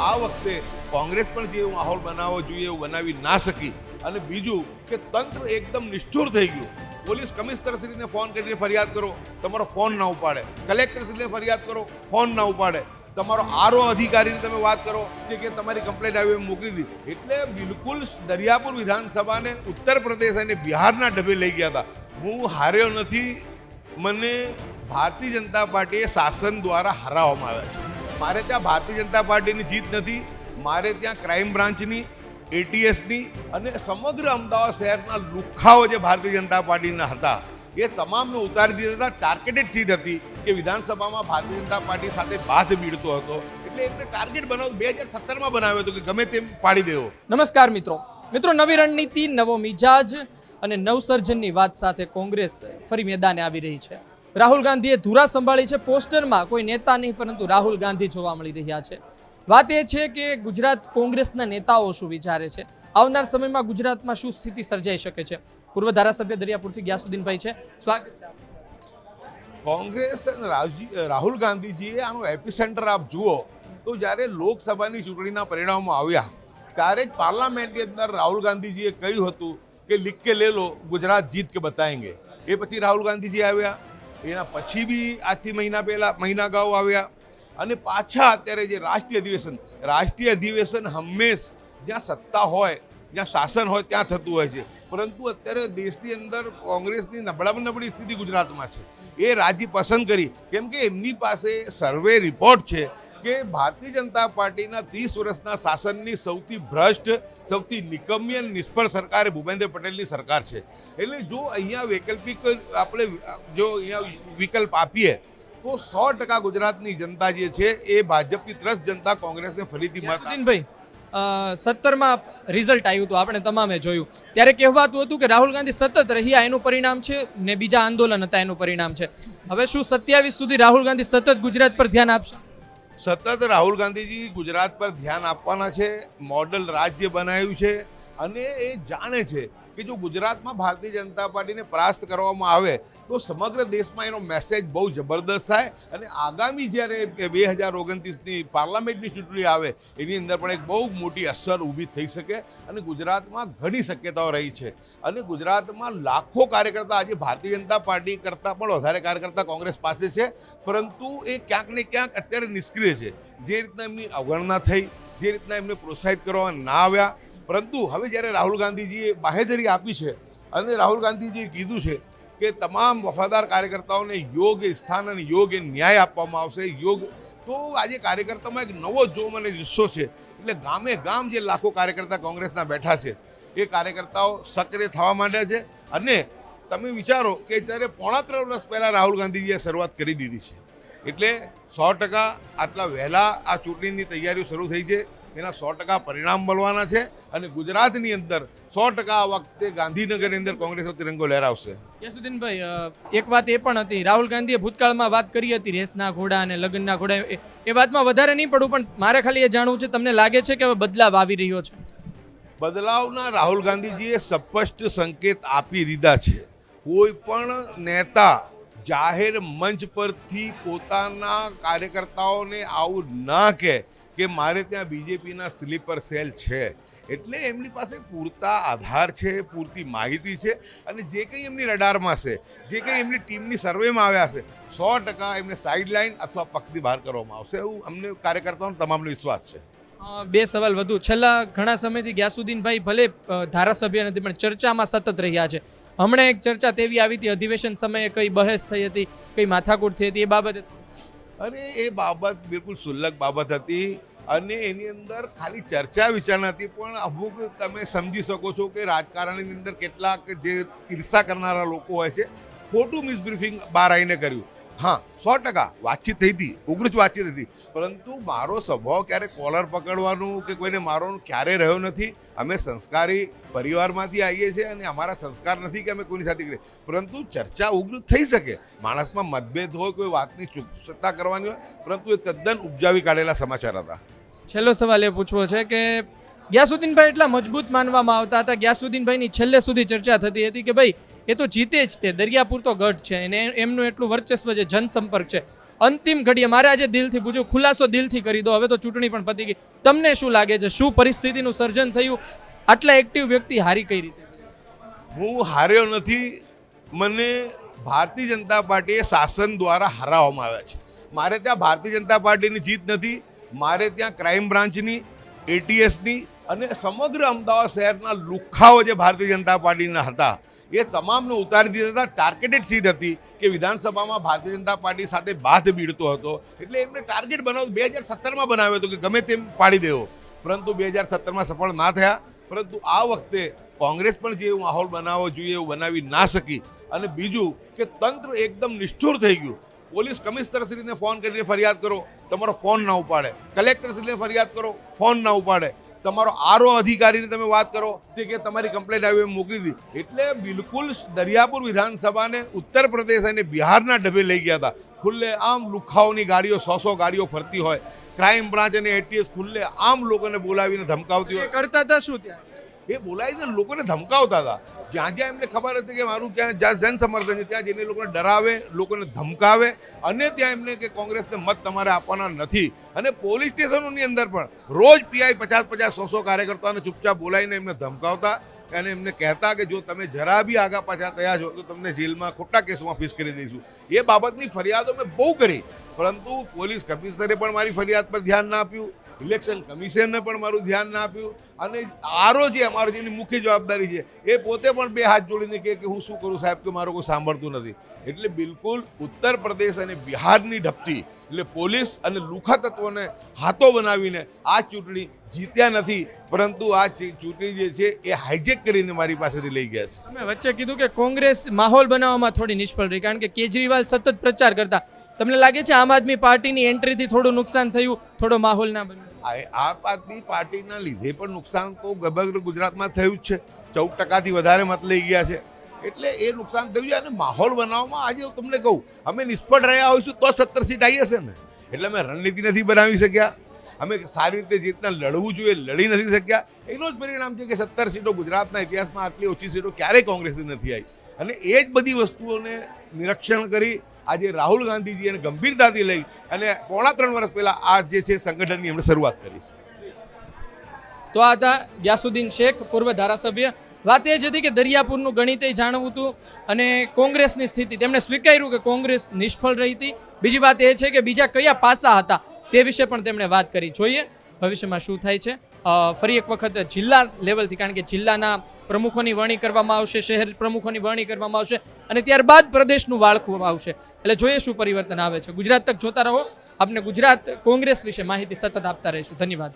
આ વખતે કોંગ્રેસ પણ જે માહોલ બનાવવો જોઈએ એવું બનાવી ના શકી. અને બીજું કે તંત્ર એકદમ નિષ્ઠુર થઈ ગયું. પોલીસ કમિશનરશ્રીને ફોન કરીને ફરિયાદ કરો. તમારો ફોન ના ઉપાડે. કલેક્ટરશ્રીને ફરિયાદ કરો. ફોન ના ઉપાડે. તમારો આરો અધિકારીને તમે વાત કરો કે તમારી કમ્પ્લેન્ટ આવી મોકલી દીધી એટલે બિલકુલ દરિયાપુર વિધાનસભાને ઉત્તર પ્રદેશ અને બિહારના ડબે લઈ ગયા હતા. હું હાર્યો નથી. મને ભારતીય જનતા પાર્ટીએ શાસન દ્વારા હરાવવામાં આવ્યા છે. મારે ત્યાં ભારતીય જનતા પાર્ટીની જીત નથી, મારે ત્યાં ક્રાઇમ બ્રાન્ચની એટીએસની અને સમગ્ર અમદાવાદ શહેરના લુખાઓ જે ભારતીય જનતા પાર્ટીના હતા, એ તમામને ઉતારી દીધા ટાર્ગેટેડ સીટ હતી કે વિધાનસભામાં ભારતીય જનતા પાર્ટી સાથે બાદ ભીડતો હતો. એટલે એમને ટાર્ગેટ બનાવ બે હજાર સત્તરમાં બનાવ્યો હતો કે ગમે તેમ પાડી દેવો. નમસ્કાર મિત્રો. મિત્રો, નવી રણનીતિ, નવો મિજાજ અને નવસર્જનની વાત સાથે કોંગ્રેસ ફરી મેદાને આવી રહી છે. રાહુલ ગાંધીએ ધુરા સંભાળી છે. પોસ્ટરમાં કોઈ નેતા નહીં, પરંતુ રાહુલ ગાંધી જોવા મળી રહ્યા છે. વાત એ છે કે ગુજરાત કોંગ્રેસના નેતાઓ શું વિચારે છે? આવનાર સમયમાં ગુજરાતમાં શું સ્થિતિ સર્જાઈ શકે છે? પૂર્વ ધારાસભ્ય દરિયાપુરથી ગ્યાસુદ્દીનભાઈ છે. સ્વાગત. કોંગ્રેસ અને રાહુલ ગાંધીજીએ આનું એપિસેન્ટર આપ જુઓ તો જ્યારે લોકસભાની ચૂંટણીના પરિણામો આવ્યા, ત્યારે જ પાર્લામેન્ટની અંદર રાહુલ ગાંધીજીએ કહ્યું હતું કે લીક કે લે લો, ગુજરાત જીત કે બતાએંગે એ પછી રાહુલ ગાંધીજી આવ્યા. એના પછી બી આજથી મહિના પહેલા મહિના અગાઉ આવ્યા. અને પાછા અત્યારે જે રાષ્ટ્રીય અધિવેશન રાષ્ટ્રીય અધિવેશન હંમેશ જ્યાં સત્તા હોય, જ્યાં શાસન હોય, ત્યાં થતું હોય છે. પરંતુ અત્યારે દેશની અંદર કોંગ્રેસની નબળામાં નબળી સ્થિતિ ગુજરાતમાં છે. એ રાજી પસંદ કરી. કેમ કે એમની પાસે સર્વે રિપોર્ટ છે કે ભારતીય જનતા પાર્ટીના ત્રીસ વર્ષના શાસનની સૌથી ભ્રષ્ટ, સૌથી નિકમ્ય નિષ્ફળ સરકાર એ ભૂપેન્દ્ર પટેલની સરકાર છે. એટલે જો અહીંયા વૈકલ્પિક આપણે જો અહીંયા વિકલ્પ આપીએ, તો સો ટકા ગુજરાતની જનતા જે છે એ ભાજપની ત્રસ્ત જનતા કોંગ્રેસને ફરીથી મત. સત્તરમાં રિઝલ્ટ આવ્યું હતું, આપણે તમામે જોયું. ત્યારે કહેવાતું હતું કે રાહુલ ગાંધી સતત રહ્યા એનું પરિણામ છે ને બીજા આંદોલન હતા એનું પરિણામ છે. હવે શું સત્યાવીસ સુધી રાહુલ ગાંધી સતત ગુજરાત પર ધ્યાન આપશે? સતત રાહુલ ગાંધીજી ગુજરાત પર ધ્યાન આપવાના છે, મોડલ રાજ્ય બનાવ્યું છે અને એ જાણે છે કે જો ગુજરાતમાં ભારતીય જનતા પાર્ટીને પરાસ્ત કરવામાં આવે, તો સમગ્ર દેશમાં એનો મેસેજ બહુ જબરદસ્ત થાય અને આગામી જ્યારે બે હજાર ઓગણત્રીસની પાર્લામેન્ટની ચૂંટણી આવે, એની અંદર પણ એક બહુ મોટી અસર ઊભી થઈ શકે અને ગુજરાતમાં ઘણી શક્યતાઓ રહી છે. અને ગુજરાતમાં લાખો કાર્યકર્તા આજે ભારતીય જનતા પાર્ટી કરતાં પણ વધારે કાર્યકર્તા કોંગ્રેસ પાસે છે, પરંતુ એ ક્યાંક ને ક્યાંક અત્યારે નિષ્ક્રિય છે. જે રીતના એમની અવગણના થઈ, જે રીતના એમને પ્રોત્સાહિત કરવામાં ના આવ્યા પરંતુ હવે જ્યારે રાહુલ ગાંધીજીએ બાહેધરી આપી છે અને રાહુલ ગાંધીજીએ કીધું છે કે તમામ વફાદાર કાર્યકર્તાઓને યોગ્ય સ્થાન અને યોગ્ય ન્યાય આપવામાં આવશે યોગ તો આજે કાર્યકર્તામાં એક નવો જોમ અને જુસ્સો છે. એટલે ગામે ગામ જે લાખો કાર્યકર્તા કોંગ્રેસના બેઠા છે, એ કાર્યકર્તાઓ સક્રિય થવા માંડ્યા છે અને તમે વિચારો કે જ્યારે પોણા ત્રણ વર્ષ પહેલાં રાહુલ ગાંધીજીએ શરૂઆત કરી દીધી છે. એટલે સો ટકા આટલા વહેલા આ ચૂંટણીની તૈયારીઓ શરૂ થઈ છે. એના સો ટકા પરિણામ મળવાના છે અને ગુજરાતની અંદર સો ટકા આ વખતે ગાંધીનગરની અંદર કોંગ્રેસનો તિરંગો લહેરાવશે. યશુદ્દીનભાઈ અ, એક વાત એ પણ હતી. રાહુલ ગાંધીએ ભૂતકાળમાં વાત કરી હતી રેસના ઘોડા અને લગ્નના ઘોડા. એ- એ વાતમાં વધારે નહીં પડવું પણ મારે ખાલી એ જાણવું છે તમને લાગે છે કે હવે બદલાવ આવી રહ્યો છે? બદલાવના રાહુલ ગાંધીજીએ સ્પષ્ટ સંકેત આપી દીધા છે. કોઈ પણ નેતા જાહેર મંચ પરથી પોતાના કાર્યકર્તાઓને આવું ના કહે. કે મારે ત્યાં બીજેપીના સ્લીપર સેલ છે. એટલે એમની પાસે પૂરતા આધાર છે પૂરતી માહિતી છે અને જે કંઈ એમની રડારમાં છે જે કંઈ એમની ટીમની સર્વેમાં આવ્યા છે સો ટકા એમને સાઇડલાઇન અથવા પક્ષથી બહાર કરવામાં આવશે. એવું અમને કાર્યકર્તાઓનો તમામનો વિશ્વાસ છે. બે સવાલ વધુ. છેલ્લા ઘણા સમયથી ગ્યાસુદ્દીનભાઈ ભલે ધારાસભ્ય નથી પણ ચર્ચામાં સતત રહ્યા છે. હમણાં એક ચર્ચા તેવી આવી હતી અધિવેશન સમયે કઈ બહેસ થઈ હતી કઈ માથાકૂટ થઈ હતી એ બાબત અરે એ બાબત બિલકુલ સુલ્લક બાબત હતી. અને એની અંદર ખાલી ચર્ચા વિચાર હતી, પણ અમુક તમે સમજી શકો છો કે રાજકારણની અંદર કેટલાક જે ઈર્ષા કરનારા લોકો હોય છે, ખોટું મિસબ્રીફિંગ બહાર આવીને કર્યું. હા, સો ટકા, વાતચીત થઈ હતી, ઉગ્ર વાતચીત હતી. પરંતુ મારો સ્વભાવ ક્યારે કોલર પકડવાનું કે કોઈને મારવાનું ક્યારે રહ્યો નથી, અમે સંસ્કારી પરિવારમાંથી આવીએ છીએ અને અમારા સંસ્કાર નથી કે અમે કોઈની સાથે કરીએ. પરંતુ ચર્ચા ઉગ્ર થઈ શકે. માણસમાં મતભેદ હોય, કોઈ વાતની ચૂકતા કરવાની હોય, પરંતુ એ તદ્દન ઉપજાવી કાઢેલા સમાચાર હતા. છેલ્લો સવાલ એ પૂછવો છે કે ગ્યાસુદ્દીનભાઈ એટલા મજબૂત માનવામાં આવતા હતા, ગ્યાસુદ્દીનભાઈની છેલ્લે સુધી ચર્ચા થતી હતી કે ભાઈ, એ તો જીતે જ તે, દરિયાપુર તો ગઢ છે અને એમનું એટલું વર્ચસ્વ છે જનસંપર્ક છે. અંતિમ ઘડીએ મારે આજે દિલથી પૂછ્યું, ખુલાસો દિલથી કરી દો, હવે તો ચૂંટણી પણ પતી ગઈ. તમને શું લાગે છે, શું પરિસ્થિતિનું સર્જન થયું? આટલા એક્ટિવ વ્યક્તિ હારી કઈ રીતે? હું હાર્યો નથી, મને ભારતીય જનતા પાર્ટીએ શાસન દ્વારા હરાવવામાં આવ્યા છે. મારે ત્યાં ભારતીય જનતા પાર્ટીની જીત નથી મારે ત્યાં ક્રાઇમ બ્રાન્ચની એટીએસની અને સમગ્ર અમદાવાદ શહેરના લુખાઓ જે ભારતીય જનતા પાર્ટીના હતા, એ તમામને ઉતારી દીધા હતા. ટાર્ગેટેડ સીટ હતી કે વિધાનસભામાં ભારતીય જનતા પાર્ટી સાથે બાથ બીડતો હતો. એટલે એમને ટાર્ગેટ બનાવ્યો. બે હજાર સત્તરમાં બનાવ્યો હતો કે ગમે તેમ પાડી દેવો. પરંતુ બે હજાર સત્તરમાં સફળ ના થયા. પરંતુ આ વખતે કોંગ્રેસ પણ જે માહોલ બનાવવો જોઈએ એવું બનાવી ના શકી. અને બીજું કે તંત્ર એકદમ નિષ્ઠુર થઈ ગયું. પોલીસ કમિશનરશ્રીને ફોન કરીને ફરિયાદ કરો. તમારો ફોન ના ઉપાડે. કલેક્ટરશ્રીને ફરિયાદ કરો, ફોન ના ઉપાડે. તમારો આરો અધિકારીને તમે વાત કરો કે તમારી કમ્પ્લેન્ટ આવી મોકલી દીધી એટલે બિલકુલ દરિયાપુર વિધાનસભાને ઉત્તર પ્રદેશ અને બિહારના ડબે લઈ ગયા હતા. ખુલ્લે આમ લુખાઓની ગાડીઓ, સો સો ગાડીઓ ફરતી હોય. ક્રાઇમ બ્રાન્ચ અને એટીએસ ખુલ્લે આમ લોકોને બોલાવીને ધમકાવતી હોય. કરતા હતા શું ત્યાં? એ બોલાવીને લોકોને ધમકાવતા હતા. જ્યાં જ્યાં એમને ખબર હતી કે મારું ક્યાં જ્યાં જન સમર્થન છે, ત્યાં જઈને લોકોને ડરાવે, લોકોને ધમકાવે અને ત્યાં એમને કે કોંગ્રેસને મત તમારે આપવાના નથી. અને પોલીસ સ્ટેશનોની અંદર પણ રોજ પીઆઈ પચાસ પચાસ સો સો કાર્યકર્તાઓને ચૂપચાપ બોલાવીને એમને ધમકાવતા અને એમને કહેતા કે જો તમે જરા બી આગા પાછા થયા છો, તો તમને જેલમાં ખોટા કેસમાં ફીસ કરી દઈશું. એ બાબતની ફરિયાદો મેં બહુ કરી. પરંતુ પોલીસ કમિશનરે પણ મારી ફરિયાદ પર ધ્યાન ના આપ્યું. ઇલેક્શન કમિશનને પણ મારું ધ્યાન ના આપ્યું. અને આરો જે અમારો જેની મુખ્ય જવાબદારી છે, એ પોતે પણ બે હાથ જોડીને કહે કે હું શું કરું સાહેબ કે મારું કોઈ સાંભળતું નથી. એટલે બિલકુલ ઉત્તર પ્રદેશ અને બિહારની ઢપતી એટલે પોલીસ અને લુખા તત્વોને હાથો બનાવીને આ ચૂંટણી જીત્યા નથી, પરંતુ આ ચૂંટણી જે છે, એ હાઇજેક કરીને મારી પાસેથી લઈ ગયા છે. તમે વચ્ચે કીધું કે કોંગ્રેસ માહોલ બનાવવામાં થોડી નિષ્ફળ રહી, કારણ કે કેજરીવાલ સતત પ્રચાર કરતા. તમને લાગે છે આમ આદમી પાર્ટીની એન્ટ્રીથી થોડું નુકસાન થયું, થોડો માહોલ ના બન્યો? આ આમ આદમી પાર્ટીના લીધે પણ નુકસાન તો સમગ્ર ગુજરાતમાં થયું જ છે. ચૌદ ટકાથી વધારે મત લઈ ગયા છે. એટલે એ નુકસાન થયું છે અને માહોલ બનાવવામાં આજે હું તમને કહું, અમે નિષ્ફળ રહ્યા હોઈશું તો સત્તર સીટ આવી હશે ને. એટલે અમે રણનીતિ નથી બનાવી શક્યા. અમે સારી રીતે જે રીતના લડવું જોઈએ, લડી નથી શક્યા. એનો જ પરિણામ છે કે સત્તર સીટો ગુજરાતના ઇતિહાસમાં આટલી ઓછી સીટો ક્યારેય કોંગ્રેસની નથી આવી અને એ જ બધી વસ્તુઓને નિરીક્ષણ કરી આજે રાહુલ ગાંધીજી એને ગંભીરતાથી લઈ અને પોણા ત્રણ વર્ષ પહેલાં આ જે છે સંગઠનની એમણે શરૂઆત કરી છે. તો આ હતા ગ્યાસુદ્દીન શેખ, પૂર્વ ધારાસભ્ય. વાત એ જ હતી કે દરિયાપુરનું ગણિત એ જાણવું હતું અને કોંગ્રેસની સ્થિતિ, તેમણે સ્વીકાર્યું કે કોંગ્રેસ નિષ્ફળ રહી હતી. બીજી વાત એ છે કે બીજા કયા પાસા હતા તે વિશે પણ તેમણે વાત કરી. જોઈએ ભવિષ્યમાં શું થાય છે. ફરી એક વખત જિલ્લા લેવલથી કારણ કે જિલ્લાના પ્રમુખોની વરણી કરવામાં આવશે, શહેર પ્રમુખોની વરણી કરવામાં આવશે અને ત્યારબાદ પ્રદેશનું વાળખું આવશે. એટલે જોઈએ શું પરિવર્તન આવે છે. ગુજરાત તક જોતા રહો. આપને ગુજરાત કોંગ્રેસ વિશે માહિતી સતત આપતા રહીશું. ધન્યવાદ.